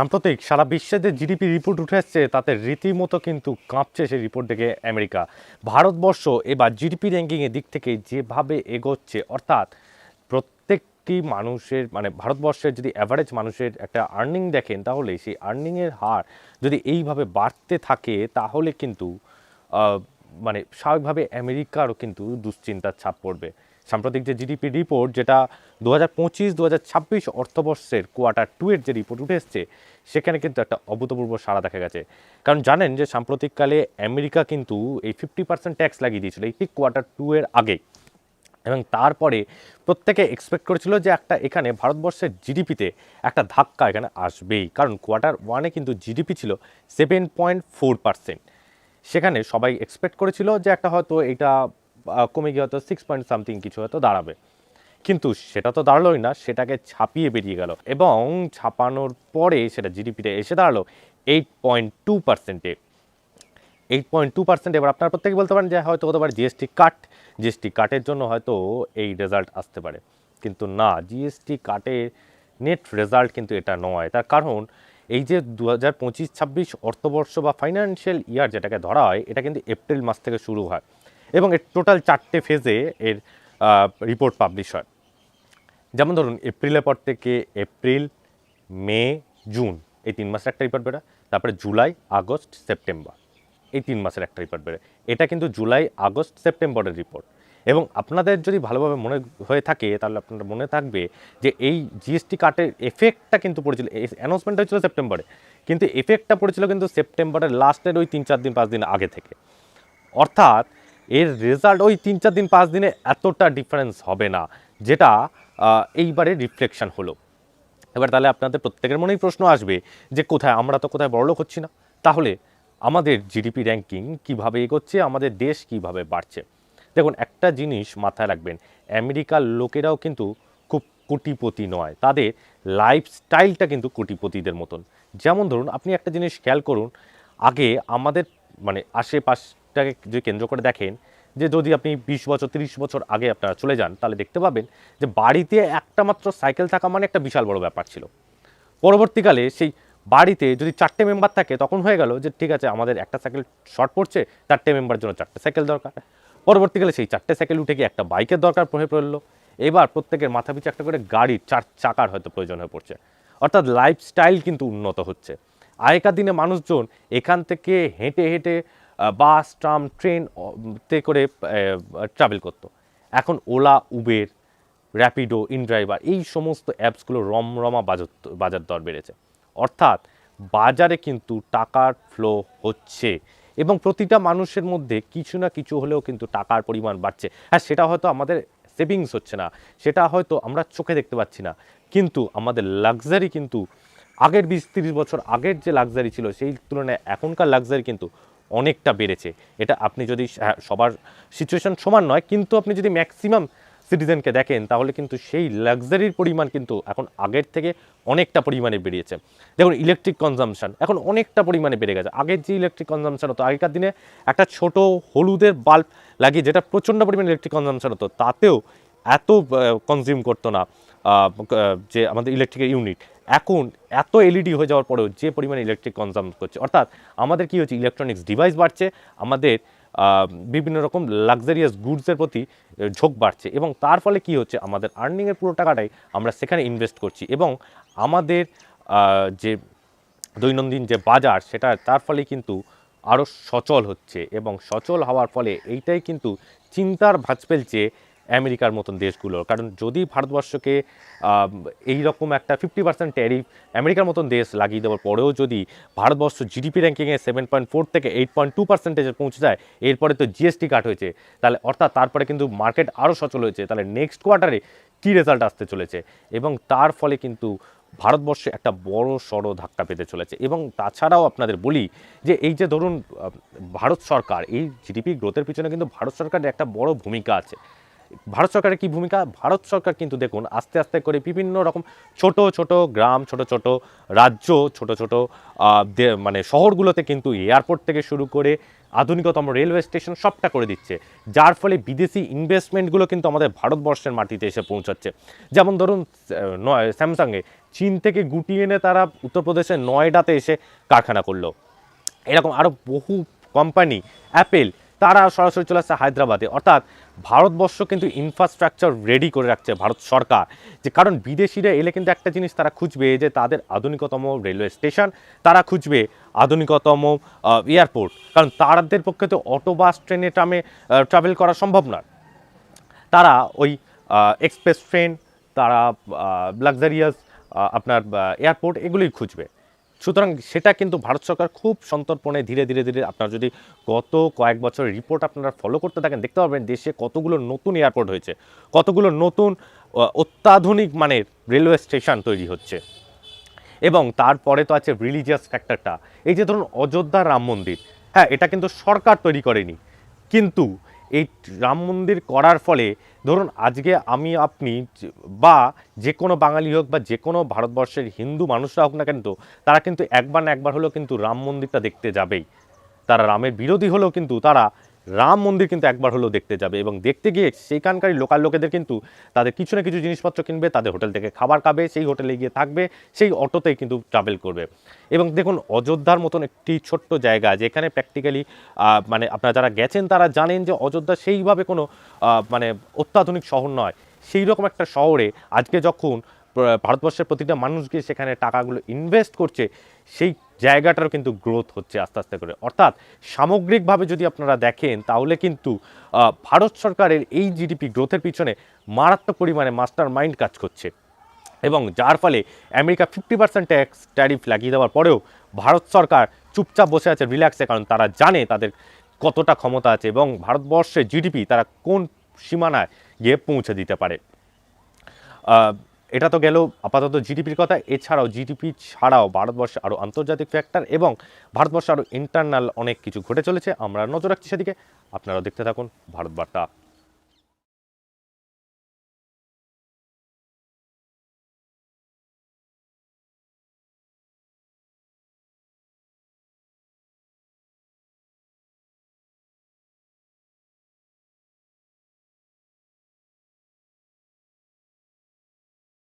সাম্প্রতিক সারা বিশ্বে যে জিডিপি রিপোর্ট উঠে আসছে, তাতে রীতিমতো কিন্তু কাঁপছে সেই রিপোর্ট দেখে আমেরিকা। ভারতবর্ষ এবার জিডিপি র্যাঙ্কিংয়ের দিক থেকে যেভাবে এগোচ্ছে, অর্থাৎ প্রত্যেকটি মানুষের মানে ভারতবর্ষের যদি অ্যাভারেজ মানুষের একটা আর্নিং দেখেন, তাহলে সেই আর্নিংয়ের হার যদি এইভাবে বাড়তে থাকে, তাহলে কিন্তু মানে স্বাভাবিকভাবে আমেরিকারও কিন্তু দুশ্চিন্তার ছাপ পড়বে। সাম্প্রতিক যে জিডিপি রিপোর্ট, যেটা দু হাজার পঁচিশ দু হাজার ছাব্বিশ অর্থবর্ষের কোয়ার্টার টু এর যে রিপোর্ট উঠে এসছে, সেখানে কিন্তু একটা অভূতপূর্ব সাড়া দেখা গেছে। কারণ জানেন যে সাম্প্রতিককালে আমেরিকা কিন্তু এই ফিফটি পার্সেন্ট ট্যাক্স লাগিয়ে দিয়েছিল, এই ঠিক কোয়ার্টার টু এর আগে। এবং তারপরে প্রত্যেকে এক্সপেক্ট করেছিল যে একটা এখানে ভারতবর্ষের জিডিপিতে একটা ধাক্কা এখানে আসবেই। কারণ কোয়ার্টার ওয়ানে কিন্তু জিডিপি ছিল সেভেন পয়েন্ট ফোর পার্সেন্ট। সেখানে সবাই এক্সপেক্ট করেছিল যে একটা হয়তো এটা কমে গিয়ে হয়তো সিক্স পয়েন্ট সামথিং কিছু হয়তো দাঁড়াবে। কিন্তু সেটা তো দাঁড়ালোই না, সেটাকে ছাপিয়ে বেরিয়ে গেল এবং ছাপানোর পরে সেটা জিডিপিতে এসে দাঁড়াল এইট পয়েন্ট টু পার্সেন্টে এইট পয়েন্ট টু পার্সেন্ট এবার আপনারা প্রত্যেকে বলতে পারেন যে হয়তো হতে পারে জিএসটি কাট জিএসটি কাটের জন্য হয়তো এই রেজাল্ট আসতে পারে। কিন্তু না জিএসটি কাটের নেট রেজাল্ট কিন্তু এটা নয়। তার কারণ এই যে দু হাজার পঁচিশ ছাব্বিশ অর্থবর্ষ বা ফাইন্যান্সিয়াল ইয়ার যেটাকে ধরা হয়, এটা কিন্তু এপ্রিল মাস থেকে শুরু হয়। এবং এর টোটাল চারটে ফেজে এর রিপোর্ট পাবলিশ হয়। যেমন ধরুন এপ্রিলের পর থেকে এপ্রিল মে জুন এই তিন মাসের একটা রিপোর্ট বেরোয়। তারপরে জুলাই আগস্ট সেপ্টেম্বর এই তিন মাসের একটা রিপোর্ট বেরোয়। এটা কিন্তু জুলাই আগস্ট সেপ্টেম্বরের রিপোর্ট এবং আপনাদের যদি ভালোভাবে মনে হয়ে থাকে, তাহলে আপনার মনে থাকবে যে এই জিএসটি কার্টের এফেক্টটা কিন্তু পড়েছিল। অ্যানাউন্সমেন্ট হয়েছিল সেপ্টেম্বরে কিন্তু এফেক্টটা পড়েছিল কিন্তু সেপ্টেম্বরের লাস্টের ওই তিন, চার দিন, পাঁচ দিন আগে থেকে। অর্থাৎ এর রেজাল্ট ওই তিন চার দিন, পাঁচ দিনে এতটা ডিফারেন্স হবে না, যেটা এইবারে রিফ্লেকশন হলো। এবার তাহলে আপনাদের প্রত্যেকের মনেই প্রশ্ন আসবে যে কোথায়, আমরা তো কোথায় বড়লোক হচ্ছি না। তাহলে আমাদের জিডিপি র্যাঙ্কিং কীভাবে এগোচ্ছে, আমাদের দেশ কীভাবে বাড়ছে? দেখুন, একটা জিনিস মাথায় রাখবেন, আমেরিকার লোকেরাও কিন্তু খুব কোটিপতি নয়। তাদের লাইফস্টাইলটা কিন্তু কোটিপতিদের মতন। যেমন ধরুন, আপনি একটা জিনিস খেয়াল করুন, আগে আমাদের মানে আশেপাশটাকে যদি কেন্দ্র করে দেখেন, যে যদি আপনি বিশ বছর, তিরিশ বছর আগে আপনারা চলে যান, তাহলে দেখতে পাবেন যে বাড়িতে একটা মাত্র সাইকেল থাকা মানে একটা বিশাল বড় ব্যাপার ছিল। পরবর্তীকালে সেই বাড়িতে যদি চারটে মেম্বার থাকে, তখন হয়ে গেল যে ঠিক আছে, আমাদের একটা সাইকেল শর্ট পড়ছে, চারটে মেম্বার জন্য চারটে সাইকেল দরকার। পরবর্তীকালে সেই চারটে সাইকেল উঠে গিয়ে একটা বাইকের দরকার হয়ে পড়ল। এবার প্রত্যেকের মাথা পিছু একটা করে গাড়ির চার চাকার হয়তো প্রয়োজন হয়ে পড়ছে। অর্থাৎ লাইফস্টাইল কিন্তু উন্নত হচ্ছে। আগেকার দিনে মানুষজন এখান থেকে হেঁটে হেঁটে বাস, ট্রাম, ট্রেন তে করে ট্রাভেল করতো। এখন ওলা, উবের র্যাপিডো ইনড্রাইভার এই সমস্ত অ্যাপসগুলো রমরমা বাজার বাজার দর বেড়েছে। অর্থাৎ বাজারে কিন্তু টাকার ফ্লো হচ্ছে এবং প্রতিটা মানুষের মধ্যে কিছু না কিছু হলেও কিন্তু টাকার পরিমাণ বাড়ছে। হ্যাঁ সেটা হয়তো আমাদের সেভিংস হচ্ছে না, সেটা হয়তো আমরা চোখে দেখতে পাচ্ছি না। কিন্তু আমাদের লাক্সারি কিন্তু আগের বিশ, তিরিশ বছর আগের যে লাক্সারি ছিল, সেই তুলনায় এখনকার লাক্সারি কিন্তু অনেকটা বেড়েছে। এটা আপনি যদি সবার সিচুয়েশন সমান নয়, কিন্তু আপনি যদি ম্যাক্সিমাম সিটিজেনকে দেখেন, তাহলে কিন্তু সেই লাক্সারির পরিমাণ কিন্তু এখন আগের থেকে অনেকটা পরিমাণে বেরিয়েছে দেখুন ইলেকট্রিক কনজামশন এখন অনেকটা পরিমাণে বেড়ে গেছে। আগের যে ইলেকট্রিক কনজামশন হতো, আগেকার দিনে একটা ছোট হলুদের বাল্ব লাগিয়ে যেটা প্রচণ্ড পরিমাণে ইলেকট্রিক কনজামশন হতো, তাতেও এত কনজিউম করতো না। যে আমাদের ইলেকট্রিকের ইউনিট এখন এত এলইডি হয়ে যাওয়ার পরেও যে পরিমাণে ইলেকট্রিক কনজাম করছে, অর্থাৎ আমাদের কি হচ্ছে ইলেকট্রনিক্স ডিভাইস বাড়ছে, আমাদের বিভিন্ন রকম লাক্সারিয়াস গুডসের প্রতি ঝোঁক বাড়ছে এবং তার ফলে কি হচ্ছে, আমাদের আর্নিংয়ের পুরো টাকাটাই আমরা সেখানে ইনভেস্ট করছি এবং আমাদের যে দৈনন্দিন যে বাজার, সেটা তার ফলে কিন্তু আরও সচল হচ্ছে এবং সচল হওয়ার ফলে এইটাই কিন্তু চিন্তার ভাঁজ ফেলছে আমেরিকার মতন দেশগুলোর। কারণ যদি ভারতবর্ষকে এই রকম একটা ফিফটি পার্সেন্ট ট্যারিফ আমেরিকার মতন দেশ লাগিয়ে দেওয়ার পরেও যদি ভারতবর্ষ জিডিপি র্যাঙ্কিংয়ে সেভেন পয়েন্ট ফোর থেকে এইট পয়েন্ট টু পার্সেন্টেজে পৌঁছে যায়, এরপরে তো জিএসটি কাট হয়েছে। তাহলে অর্থাৎ তারপরে কিন্তু মার্কেট আরও সচল হয়েছে। তাহলে নেক্সট কোয়ার্টারে কী রেজাল্ট আসতে চলেছে? এবং তার ফলে কিন্তু ভারতবর্ষে একটা বড় সড় ধাক্কা পেতে চলেছে। এবং তাছাড়াও আপনাদের বলি যে এই যে ধরুন ভারত সরকার, এই জিডিপি গ্রোথের পিছনে কিন্তু ভারত সরকারের একটা বড় ভূমিকা আছে। ভারত সরকারের কি ভূমিকা? ভারত সরকার কিন্তু দেখুন, আস্তে আস্তে করে বিভিন্ন রকম ছোট ছোট গ্রাম, ছোট ছোট রাজ্য, ছোট ছোট মানে শহরগুলোতে কিন্তু এয়ারপোর্ট থেকে শুরু করে আধুনিকতম রেলওয়ে স্টেশন সবটা করে দিচ্ছে। যার ফলে বিদেশি ইনভেস্টমেন্টগুলো কিন্তু আমাদের ভারতবর্ষের মাটিতে এসে পৌঁছাচ্ছে। যেমন ধরুন নয়, স্যামসাংয়ে চীন থেকে গুটিয়ে এনে তারা উত্তরপ্রদেশের নয়ডাতে এসে কারখানা করল। এরকম আরও বহু কোম্পানি অ্যাপেল তারা সরাসরি চলে আসছে হায়দ্রাবাদে। অর্থাৎ ভারতবর্ষ কিন্তু ইনফ্রাস্ট্রাকচার রেডি করে রাখছে ভারত সরকার। যে কারণ বিদেশিরা এলে কিন্তু একটা জিনিস তারা খুঁজবে, যে তাদের আধুনিকতম রেলওয়ে স্টেশন তারা খুঁজবে, আধুনিকতম এয়ারপোর্ট কারণ তাদের পক্ষে তো অটো, বাস, ট্রেনে, ট্রামে ট্রাভেল করা সম্ভব নয়। তারা ওই এক্সপ্রেস ট্রেন তারা লাক্সারিয়াস আপনার এয়ারপোর্ট এগুলোই খুঁজবে। সুতরাং সেটা কিন্তু ভারত সরকার খুব সন্তর্পণে ধীরে ধীরে ধীরে আপনার যদি গত কয়েক বছরের রিপোর্ট আপনারা ফলো করতে থাকেন, দেখতে পাবেন দেশে কতগুলো নতুন এয়ারপোর্ট হয়েছে, কতগুলো নতুন অত্যাধুনিক মানের রেলওয়ে স্টেশন তৈরি হচ্ছে। এবং তারপরে তো আছে রিলিজিয়াস ফ্যাক্টরটা এই যে ধরুন অযোধ্যা রাম মন্দির হ্যাঁ এটা কিন্তু সরকার তৈরি করেনি। কিন্তু এই রাম মন্দির করার ফলে, ধরুন আজকে আমি, আপনি বা যে কোনো বাঙালি হোক বা যে কোনো ভারতবর্ষের হিন্দু মানুষরা হোক না কেন তারা কিন্তু একবার না একবার হলেও কিন্তু রাম মন্দিরটা দেখতে যাবেই। তারা রামের বিরোধী হলেও কিন্তু তারা রাম মন্দির কিন্তু একবার হলেও দেখতে যাবে এবং দেখতে গিয়ে সেইখানকার লোকাল লোকেদের কিন্তু তাদের কিছু না কিছু জিনিসপত্র কিনবে, তাদের হোটেল থেকে খাবার খাবে, সেই হোটেলে গিয়ে থাকবে, সেই অটোতেই কিন্তু ট্রাভেল করবে। এবং দেখুন, অযোধ্যার মতন একটি ছোট্ট জায়গা যেখানে প্র্যাকটিক্যালি মানে আপনারা যারা গেছেন তারা জানেন যে অযোধ্যা সেইভাবে কোনো মানে অত্যাধুনিক শহর নয়। সেই রকম একটা শহরে আজকে যখন ভারতবর্ষের প্রতিটা মানুষ গিয়ে সেখানে টাকাগুলো ইনভেস্ট করছে, সেই জায়গাটারও কিন্তু গ্রোথ হচ্ছে আস্তে আস্তে করে। অর্থাৎ সামগ্রিকভাবে যদি আপনারা দেখেন, তাহলে কিন্তু ভারত সরকারের এই জিডিপি গ্রোথের পিছনে মারাত্মক পরিমাণে মাস্টার মাইন্ড কাজ করছে। এবং যার ফলে America fifty percent tax tariff লাগিয়ে দেওয়ার পরেও ভারত সরকার চুপচাপ বসে আছে রিল্যাক্সে কারণ তারা জানে তাদের কতটা ক্ষমতা আছে এবং ভারতবর্ষের জিডিপি তারা কোন সীমানায় গিয়ে পৌঁছে দিতে পারে। এটা তো গেল আপাতত জিডিপির কথা। এছাড়াও জিডিপি ছাড়াও ভারতবর্ষে আরও আন্তর্জাতিক ফ্যাক্টর এবং ভারতবর্ষে আরও ইন্টারনাল অনেক কিছু ঘটে চলেছে। আমরা নজর রাখছি সেদিকে। আপনারাও দেখতে থাকুন ভারত বার্তা।